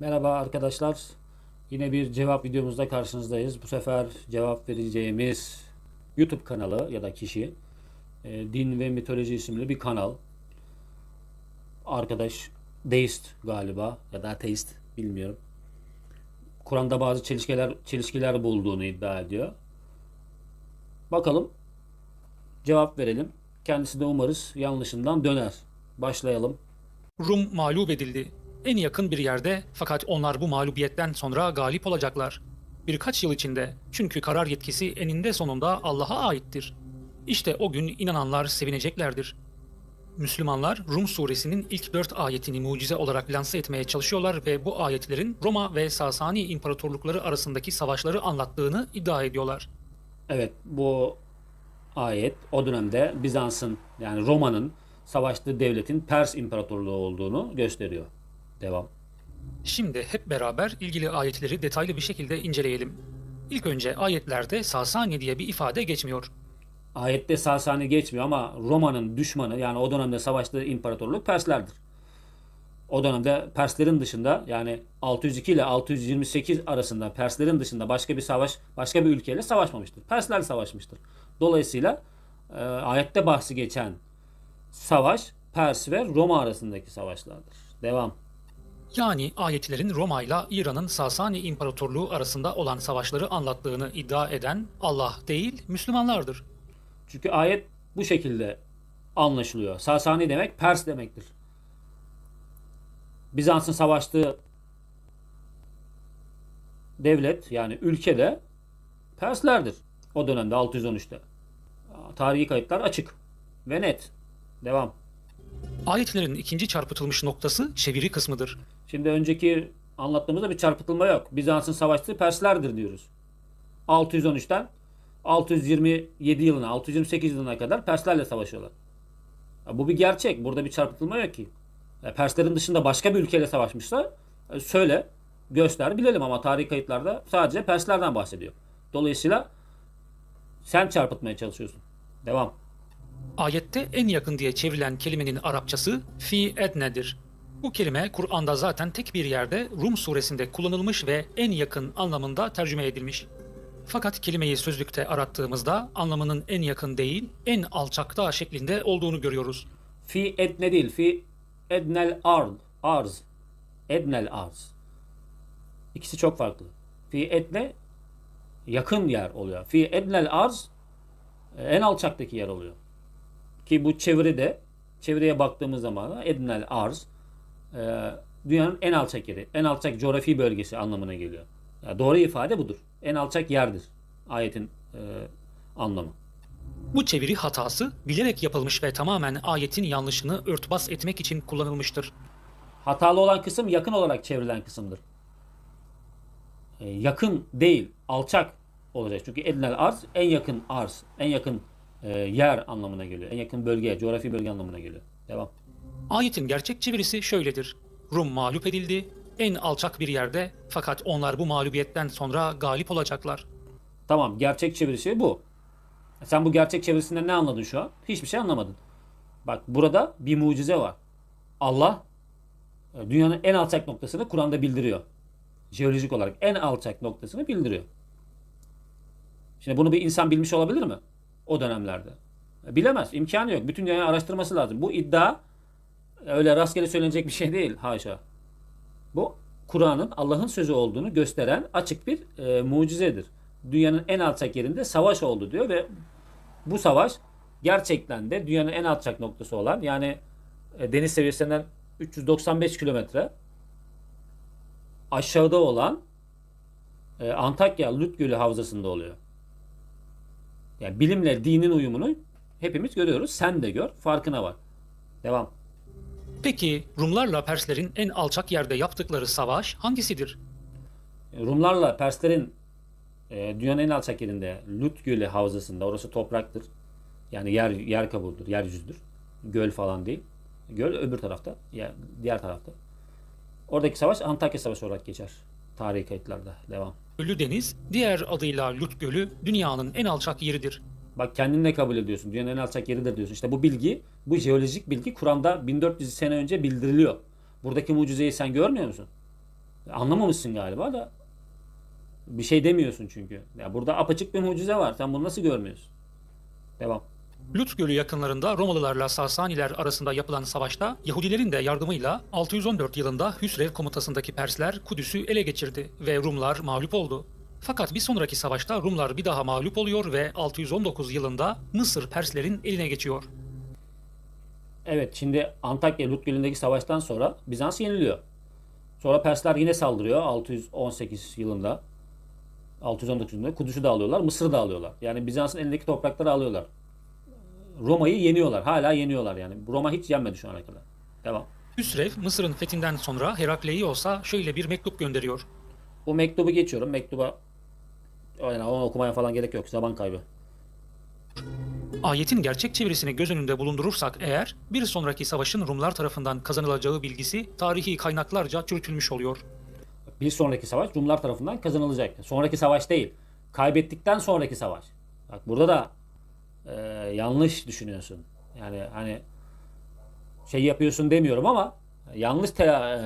Merhaba arkadaşlar. Yine bir cevap videomuzda karşınızdayız. Bu sefer cevap vereceğimiz YouTube kanalı ya da kişi e, Din ve Mitoloji isimli bir kanal. Arkadaş deist galiba ya da ateist bilmiyorum. Kur'an'da bazı çelişkiler çelişkiler bulduğunu iddia ediyor. Bakalım cevap verelim. Kendisi de umarız yanlışından döner. Başlayalım. Rum mağlup edildi. En yakın bir yerde fakat onlar bu mağlubiyetten sonra galip olacaklar. Birkaç yıl içinde çünkü karar yetkisi eninde sonunda Allah'a aittir. İşte o gün inananlar sevineceklerdir. Müslümanlar Rum suresinin ilk dört ayetini mucize olarak lanse etmeye çalışıyorlar ve bu ayetlerin Roma ve Sasani imparatorlukları arasındaki savaşları anlattığını iddia ediyorlar. Evet bu ayet o dönemde Bizans'ın yani Roma'nın savaştığı devletin Pers İmparatorluğu olduğunu gösteriyor. Devam. Şimdi hep beraber ilgili ayetleri detaylı bir şekilde inceleyelim. İlk önce ayetlerde Sasani diye bir ifade geçmiyor. Ayette Sasani geçmiyor ama Roma'nın düşmanı yani o dönemde savaştığı imparatorluk Perslerdir. O dönemde Perslerin dışında yani 602 ile 628 arasında Perslerin dışında başka bir savaş başka bir ülkeyle savaşmamıştır. Persler savaşmıştır. Dolayısıyla e, ayette bahsi geçen savaş Pers ve Roma arasındaki savaşlardır. Devam. Yani ayetlerin Roma ile İran'ın Sasani İmparatorluğu arasında olan savaşları anlattığını iddia eden Allah değil Müslümanlardır. Çünkü ayet bu şekilde anlaşılıyor. Sasani demek Pers demektir. Bizans'ın savaştığı devlet yani ülkede Perslerdir. O dönemde 613'te. Tarihi kayıtlar açık ve net. Devam. Ayetlerin ikinci çarpıtılmış noktası çeviri kısmıdır. Şimdi önceki anlattığımızda bir çarpıtılma yok. Bizans'ın savaştığı Perslerdir diyoruz. 613'ten 627 yılına, 628 yılına kadar Perslerle savaşıyorlar. Ya bu bir gerçek. Burada bir çarpıtılma yok ki. Ya Perslerin dışında başka bir ülkeyle savaşmışsa e, söyle, göster, bilelim ama tarihi kayıtlarda sadece Perslerden bahsediyor. Dolayısıyla sen çarpıtmaya çalışıyorsun. Devam. Ayette en yakın diye çevrilen kelimenin Arapçası fi ednedir. Bu kelime Kur'an'da zaten tek bir yerde Rum suresinde kullanılmış ve en yakın anlamında tercüme edilmiş. Fakat kelimeyi sözlükte arattığımızda anlamının en yakın değil, en alçakta şeklinde olduğunu görüyoruz. Fi edne değil, fi ednel ard, arz. Ednel arz. İkisi çok farklı. Fi edne yakın yer oluyor. Fi ednel arz e, en alçaktaki yer oluyor. Ki bu çeviride çevireye baktığımız zaman ednel arz e, dünyanın en alçak yeri, en alçak coğrafi bölgesi anlamına geliyor. Yani doğru ifade budur. En alçak yerdir ayetin e, anlamı. Bu çeviri hatası bilerek yapılmış ve tamamen ayetin yanlışını örtbas etmek için kullanılmıştır. Hatalı olan kısım yakın olarak çevrilen kısımdır. E, yakın değil, alçak olacak. Çünkü ednel arz en yakın arz, en yakın e, yer anlamına geliyor. En yakın bölge, coğrafi bölge anlamına geliyor. Devam. Ayetin gerçek çevirisi şöyledir. Rum mağlup edildi, en alçak bir yerde fakat onlar bu mağlubiyetten sonra galip olacaklar. Tamam, gerçek çevirisi bu. Sen bu gerçek çevirisinden ne anladın şu an? Hiçbir şey anlamadın. Bak burada bir mucize var. Allah e, dünyanın en alçak noktasını Kur'an'da bildiriyor. Jeolojik olarak en alçak noktasını bildiriyor. Şimdi bunu bir insan bilmiş olabilir mi? O dönemlerde. E, Bilemez. imkanı yok. Bütün dünyayı araştırması lazım. Bu iddia öyle rastgele söylenecek bir şey değil. Haşa. Bu Kur'an'ın Allah'ın sözü olduğunu gösteren açık bir e, mucizedir. Dünyanın en alçak yerinde savaş oldu diyor ve bu savaş gerçekten de dünyanın en alçak noktası olan yani e, deniz seviyesinden 395 kilometre aşağıda olan e, Antakya Lut Gölü Havzası'nda oluyor. Yani bilimle dinin uyumunu hepimiz görüyoruz. Sen de gör. Farkına var. Devam. Peki Rumlarla Perslerin en alçak yerde yaptıkları savaş hangisidir? Rumlarla Perslerin e, dünyanın en alçak yerinde Lut Gölü Havzası'nda orası topraktır. Yani yer yer kabuğudur, yeryüzüdür. Göl falan değil. Göl öbür tarafta, ya diğer tarafta. Oradaki savaş Antakya Savaşı olarak geçer. Tarihi kayıtlarda. Devam. Ölü Deniz, diğer adıyla Lut Gölü dünyanın en alçak yeridir. Bak kendin ne kabul ediyorsun? Dünyanın en alçak yeridir diyorsun. İşte bu bilgi, bu jeolojik bilgi Kur'an'da 1400 sene önce bildiriliyor. Buradaki mucizeyi sen görmüyor musun? Anlamamışsın galiba da bir şey demiyorsun çünkü. Ya burada apaçık bir mucize var. Sen bunu nasıl görmüyorsun? Devam. Lut Gölü yakınlarında Romalılarla Sasaniler arasında yapılan savaşta Yahudilerin de yardımıyla 614 yılında Hüsrev komutasındaki Persler Kudüs'ü ele geçirdi ve Rumlar mağlup oldu. Fakat bir sonraki savaşta Rumlar bir daha mağlup oluyor ve 619 yılında Mısır Perslerin eline geçiyor. Evet şimdi Antakya Lut Gölü'ndeki savaştan sonra Bizans yeniliyor. Sonra Persler yine saldırıyor 618 yılında. 619 yılında Kudüs'ü de alıyorlar, Mısır'ı da alıyorlar. Yani Bizans'ın elindeki toprakları alıyorlar. Roma'yı yeniyorlar. Hala yeniyorlar yani. Roma hiç yenmedi şu ana kadar. Devam. Hüsrev Mısır'ın fethinden sonra Herakleios'a şöyle bir mektup gönderiyor. Bu mektubu geçiyorum. Mektuba yani onu okumaya falan gerek yok. Zaman kaybı. Ayetin gerçek çevirisini göz önünde bulundurursak eğer bir sonraki savaşın Rumlar tarafından kazanılacağı bilgisi tarihi kaynaklarca çürütülmüş oluyor. Bir sonraki savaş Rumlar tarafından kazanılacak. Sonraki savaş değil. Kaybettikten sonraki savaş. Bak burada da e, yanlış düşünüyorsun. Yani hani şey yapıyorsun demiyorum ama yanlış te- e,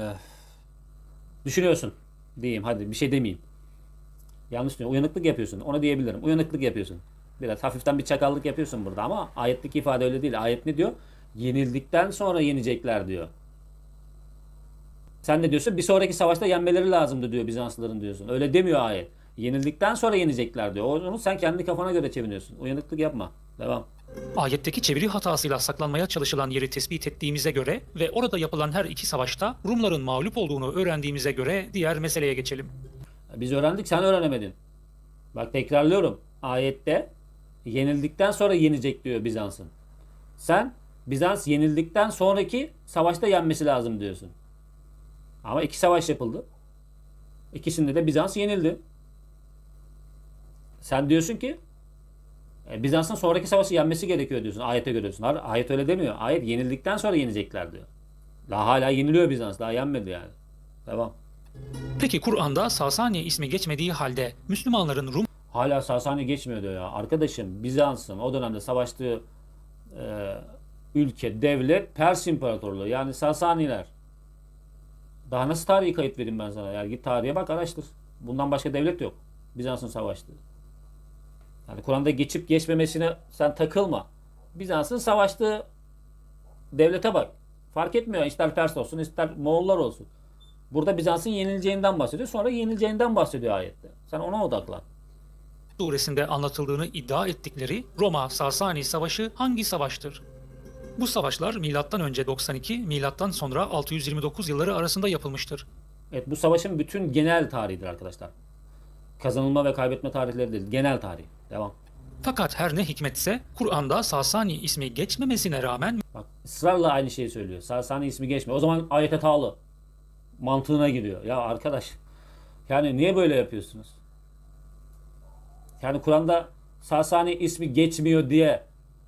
düşünüyorsun diyeyim. Hadi bir şey demeyeyim. Yanlış düşünüyorsun. Uyanıklık yapıyorsun. Onu diyebilirim. Uyanıklık yapıyorsun. Biraz hafiften bir çakallık yapıyorsun burada ama ayetteki ifade öyle değil. Ayet ne diyor? Yenildikten sonra yenecekler diyor. Sen ne diyorsun? Bir sonraki savaşta yenmeleri lazımdı diyor Bizanslıların diyorsun. Öyle demiyor ayet. Yenildikten sonra yenecekler diyor. Onu sen kendi kafana göre çeviriyorsun. Uyanıklık yapma. Devam. Ayetteki çeviri hatasıyla saklanmaya çalışılan yeri tespit ettiğimize göre ve orada yapılan her iki savaşta Rumların mağlup olduğunu öğrendiğimize göre diğer meseleye geçelim. Biz öğrendik sen öğrenemedin. Bak tekrarlıyorum. Ayette yenildikten sonra yenecek diyor Bizans'ın. Sen Bizans yenildikten sonraki savaşta yenmesi lazım diyorsun. Ama iki savaş yapıldı. İkisinde de Bizans yenildi. Sen diyorsun ki e, Bizans'ın sonraki savaşı yenmesi gerekiyor diyorsun. Ayete göre ayet öyle demiyor. Ayet yenildikten sonra yenecekler diyor. Daha hala yeniliyor Bizans. Daha yenmedi yani. Devam. Peki Kur'an'da Sasani ismi geçmediği halde Müslümanların Rum Hala Sasani geçmiyor diyor ya. Arkadaşım Bizans'ın o dönemde savaştığı e, ülke, devlet Pers İmparatorluğu. Yani Sasaniler. Daha nasıl tarihi kayıt vereyim ben sana? Yani git tarihe bak araştır. Bundan başka devlet yok. Bizans'ın savaştığı. Yani Kur'an'da geçip geçmemesine sen takılma. Bizans'ın savaştığı devlete bak. Fark etmiyor. İster Pers olsun ister Moğollar olsun. Burada Bizans'ın yenileceğinden bahsediyor. Sonra yenileceğinden bahsediyor ayette. Sen ona odaklan. suresinde anlatıldığını iddia ettikleri Roma-Sasani Savaşı hangi savaştır? Bu savaşlar milattan önce 92, milattan sonra 629 yılları arasında yapılmıştır. Evet bu savaşın bütün genel tarihidir arkadaşlar. Kazanılma ve kaybetme tarihleri değil. Genel tarih. Devam. Fakat her ne hikmetse Kur'an'da Sasani ismi geçmemesine rağmen Bak ısrarla aynı şeyi söylüyor. Sasani ismi geçmiyor. O zaman ayete tağlı. Mantığına giriyor. Ya arkadaş yani niye böyle yapıyorsunuz? Yani Kur'an'da Sasani ismi geçmiyor diye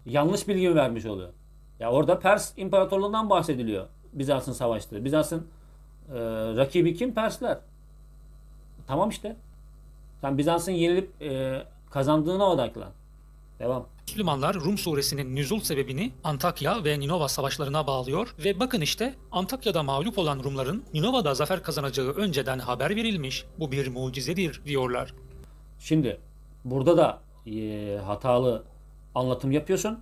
yanlış bilgi mi vermiş oluyor? Ya orada Pers İmparatorluğundan bahsediliyor. Bizans'ın savaştığı. Bizans'ın e, rakibi kim? Persler. Tamam işte. Sen Bizans'ın yenilip e, kazandığına odaklan. Devam. Müslümanlar Rum suresinin nüzul sebebini Antakya ve Ninova savaşlarına bağlıyor ve bakın işte Antakya'da mağlup olan Rumların Ninova'da zafer kazanacağı önceden haber verilmiş. Bu bir mucizedir diyorlar. Şimdi burada da e, hatalı anlatım yapıyorsun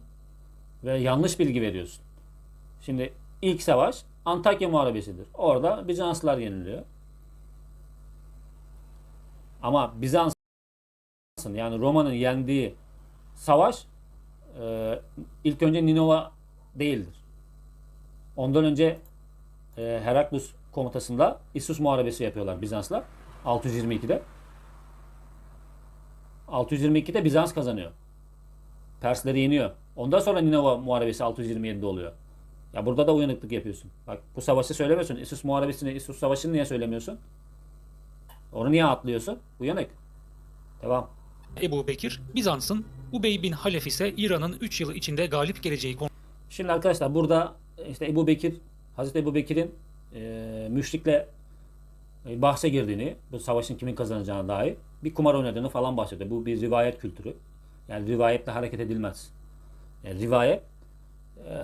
ve yanlış bilgi veriyorsun. Şimdi ilk savaş Antakya Muharebesi'dir. Orada Bizanslılar yeniliyor. Ama Bizans'ın yani Roma'nın yendiği savaş e, ilk önce Ninova değildir. Ondan önce e, Heraklus komutasında İssus Muharebesi yapıyorlar Bizanslar 622'de. 622'de Bizans kazanıyor. Persleri yeniyor. Ondan sonra Ninova Muharebesi 627'de oluyor. Ya burada da uyanıklık yapıyorsun. Bak bu savaşı söylemiyorsun. İssus Muharebesi'ni, İssus Savaşı'nı niye söylemiyorsun? Onu niye atlıyorsun? Uyanık. Devam. Ebu Bekir, Bizans'ın Ubey bin Halef ise İran'ın 3 yıl içinde galip geleceği Şimdi arkadaşlar burada işte Ebu Bekir, Hazreti Ebu Bekir'in e, müşrikle e, bahse girdiğini, bu savaşın kimin kazanacağına dair bir kumar oynadığını falan bahsediyor. Bu bir rivayet kültürü. Yani rivayetle hareket edilmez. Yani rivayet e,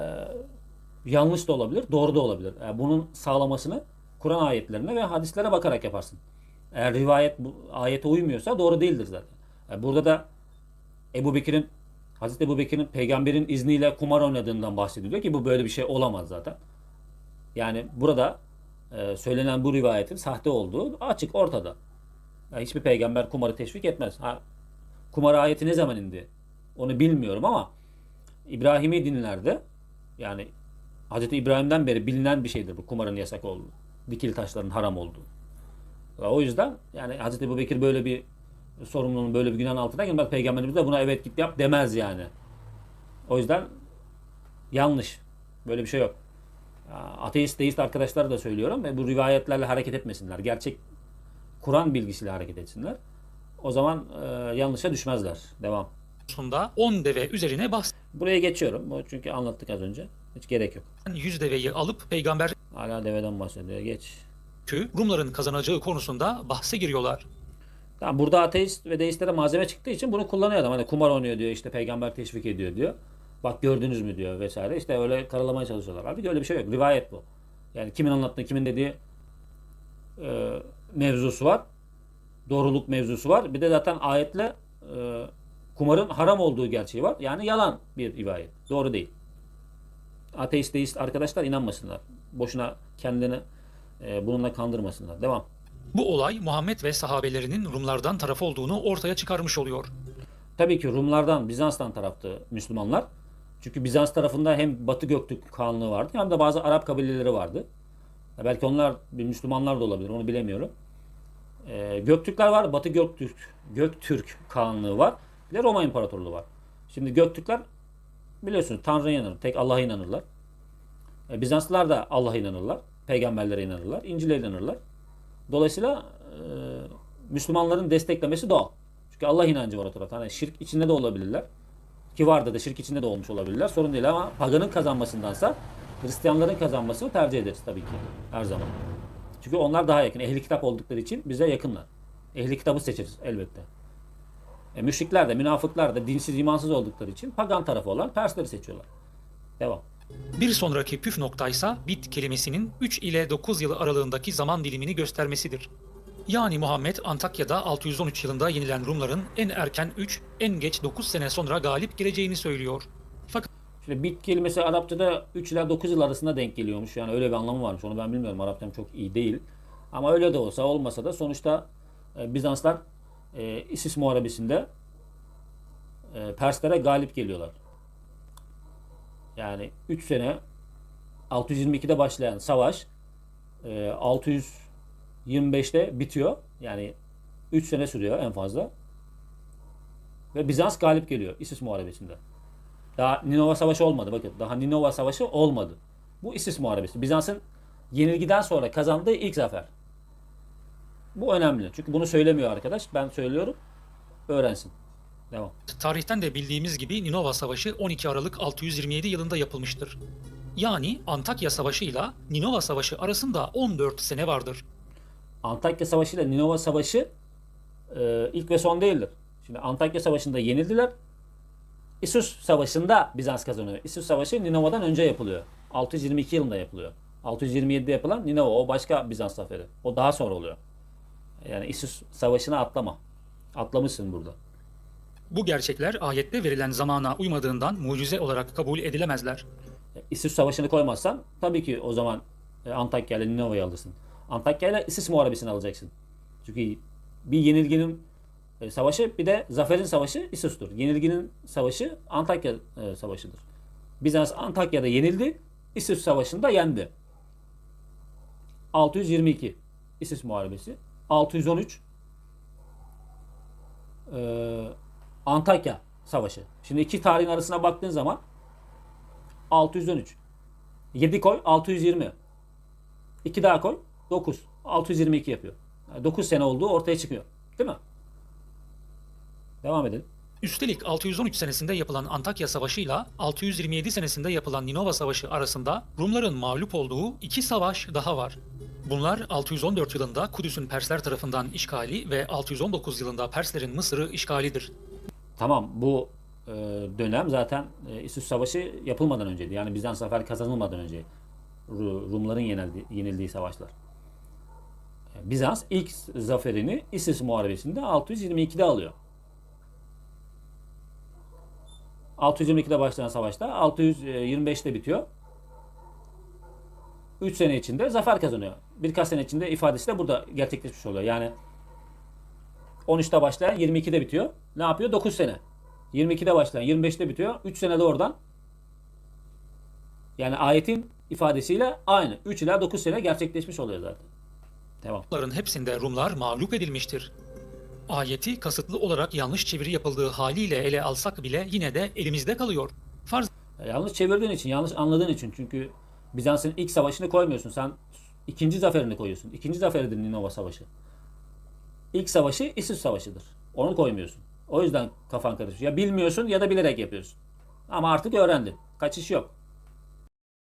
yanlış da olabilir, doğru da olabilir. Yani bunun sağlamasını Kur'an ayetlerine ve hadislere bakarak yaparsın. Eğer rivayet bu ayete uymuyorsa doğru değildir zaten. Yani burada da Ebu Bekir'in Hazreti Ebu Bekir'in peygamberin izniyle kumar oynadığından bahsediliyor ki bu böyle bir şey olamaz zaten. Yani burada e, söylenen bu rivayetin sahte olduğu açık ortada. Yani hiçbir peygamber kumarı teşvik etmez. Ha, kumar ayeti ne zaman indi? Onu bilmiyorum ama İbrahimi dinlerde yani Hazreti İbrahim'den beri bilinen bir şeydir bu kumarın yasak olduğu. Dikili taşların haram olduğu. Ve o yüzden yani Hazreti Ebu Bekir böyle bir sorumluluğun böyle bir günahın altına girmez. Peygamberimiz de buna evet git yap demez yani. O yüzden yanlış. Böyle bir şey yok. Ateist, deist arkadaşlara da söylüyorum ve bu rivayetlerle hareket etmesinler. Gerçek Kur'an bilgisiyle hareket etsinler. O zaman e, yanlışa düşmezler. Devam. konusunda 10 deve üzerine bahseden Buraya geçiyorum. Bu çünkü anlattık az önce. Hiç gerek yok. 100 deveyi alıp peygamber Hala deveden bahsediyor. Geç. Rumların kazanacağı konusunda bahse giriyorlar. Tamam burada ateist ve deistlere malzeme çıktığı için bunu kullanıyor adam. Hani kumar oynuyor diyor işte peygamber teşvik ediyor diyor. Bak gördünüz mü diyor vesaire. İşte öyle karalamaya çalışıyorlar. Halbuki öyle bir şey yok. Rivayet bu. Yani kimin anlattığı, kimin dediği e, mevzusu var. Doğruluk mevzusu var. Bir de zaten ayetle e, kumarın haram olduğu gerçeği var. Yani yalan bir rivayet. Doğru değil. Ateist, deist arkadaşlar inanmasınlar. Boşuna kendini e, bununla kandırmasınlar. Devam. Bu olay Muhammed ve sahabelerinin Rumlardan taraf olduğunu ortaya çıkarmış oluyor. Tabii ki Rumlardan, Bizans'tan taraftı Müslümanlar. Çünkü Bizans tarafında hem Batı Göktürk Kağanlığı vardı hem de bazı Arap kabileleri vardı. Belki onlar Müslümanlar da olabilir onu bilemiyorum. Ee, Göktürkler var, Batı Göktürk, Göktürk Kağanlığı var. Bir de Roma İmparatorluğu var. Şimdi Göktürkler biliyorsunuz Tanrı'ya inanır, tek Allah'a inanırlar. Ee, Bizanslılar da Allah'a inanırlar, peygamberlere inanırlar, İncil'e inanırlar. Dolayısıyla e, Müslümanların desteklemesi doğal. Çünkü Allah inancı var o tarafta. Hani şirk içinde de olabilirler. Ki vardı da şirk içinde de olmuş olabilirler. Sorun değil ama paganın kazanmasındansa Hristiyanların kazanmasını tercih ederiz tabii ki her zaman. Çünkü onlar daha yakın. Ehli kitap oldukları için bize yakınlar. Ehli kitabı seçeriz elbette. E, müşrikler de, münafıklar da dinsiz, imansız oldukları için pagan tarafı olan Persleri seçiyorlar. Devam. Bir sonraki püf noktaysa bit kelimesinin 3 ile 9 yılı aralığındaki zaman dilimini göstermesidir. Yani Muhammed Antakya'da 613 yılında yenilen Rumların en erken 3, en geç 9 sene sonra galip geleceğini söylüyor. Fakat Şimdi bit kelimesi Arapçada 3 ila 9 yıl arasında denk geliyormuş. Yani öyle bir anlamı varmış. Onu ben bilmiyorum. Arapçam çok iyi değil. Ama öyle de olsa olmasa da sonuçta e, Bizanslar e, İsis Muharebesi'nde e, Perslere galip geliyorlar. Yani 3 sene 622'de başlayan savaş e, 625'te bitiyor. Yani 3 sene sürüyor en fazla. Ve Bizans galip geliyor İsis Muharebesi'nde. Daha Ninova Savaşı olmadı. Bakın daha Ninova Savaşı olmadı. Bu İsis Muharebesi. Bizans'ın yenilgiden sonra kazandığı ilk zafer. Bu önemli. Çünkü bunu söylemiyor arkadaş. Ben söylüyorum. Öğrensin. Devam. tarihten de bildiğimiz gibi Ninova Savaşı 12 Aralık 627 yılında yapılmıştır. Yani Antakya Savaşı ile Ninova Savaşı arasında 14 sene vardır. Antakya Savaşı ile Ninova Savaşı e, ilk ve son değildir. Şimdi Antakya Savaşı'nda yenildiler. İsus Savaşı'nda Bizans kazanıyor. İsus Savaşı Ninova'dan önce yapılıyor. 622 yılında yapılıyor. 627'de yapılan Ninova o başka Bizans zaferi. O daha sonra oluyor. Yani İsus Savaşı'na atlama. Atlamışsın burada. Bu gerçekler ayette verilen zamana uymadığından mucize olarak kabul edilemezler. İsis Savaşı'nı koymazsan tabii ki o zaman e, Antakya ile Ninova'yı alırsın. Antakya ile İsis Muharebesi'ni alacaksın. Çünkü bir yenilginin e, savaşı bir de zaferin savaşı İsus'tur. Yenilginin savaşı Antakya e, savaşıdır. Bizans Antakya'da yenildi. İsus Savaşı'nda yendi. 622 İsis Muharebesi. 613 e, Antakya Savaşı. Şimdi iki tarihin arasına baktığın zaman 613. 7 koy 620. 2 daha koy 9. 622 yapıyor. Yani 9 sene olduğu ortaya çıkıyor. Değil mi? Devam edelim. Üstelik 613 senesinde yapılan Antakya Savaşı ile 627 senesinde yapılan Ninova Savaşı arasında Rumların mağlup olduğu iki savaş daha var. Bunlar 614 yılında Kudüs'ün Persler tarafından işgali ve 619 yılında Perslerin Mısır'ı işgalidir. Tamam bu e, dönem zaten e, İsus Savaşı yapılmadan önceydi. Yani Bizans zafer kazanılmadan önce Ru- Rumların yenildi, yenildiği savaşlar. Bizans ilk zaferini İsis Muharebesi'nde 622'de alıyor. 622'de başlayan savaşta 625'te bitiyor. 3 sene içinde zafer kazanıyor. Birkaç sene içinde ifadesi de burada gerçekleşmiş oluyor. Yani 13'te başlayan 22'de bitiyor. Ne yapıyor? 9 sene. 22'de başlayan 25'te bitiyor. 3 senede oradan yani ayetin ifadesiyle aynı. 3 ila 9 sene gerçekleşmiş oluyor zaten. Devam. Bunların hepsinde Rumlar mağlup edilmiştir. Ayeti kasıtlı olarak yanlış çeviri yapıldığı haliyle ele alsak bile yine de elimizde kalıyor. Farz Ya Yanlış çevirdiğin için, yanlış anladığın için. Çünkü Bizans'ın ilk savaşını koymuyorsun. Sen ikinci zaferini koyuyorsun. İkinci zaferidir Ninova Savaşı. İlk savaşı İsis Savaşı'dır. Onu koymuyorsun. O yüzden kafan karışıyor. Ya bilmiyorsun ya da bilerek yapıyorsun. Ama artık öğrendin. Kaçış yok.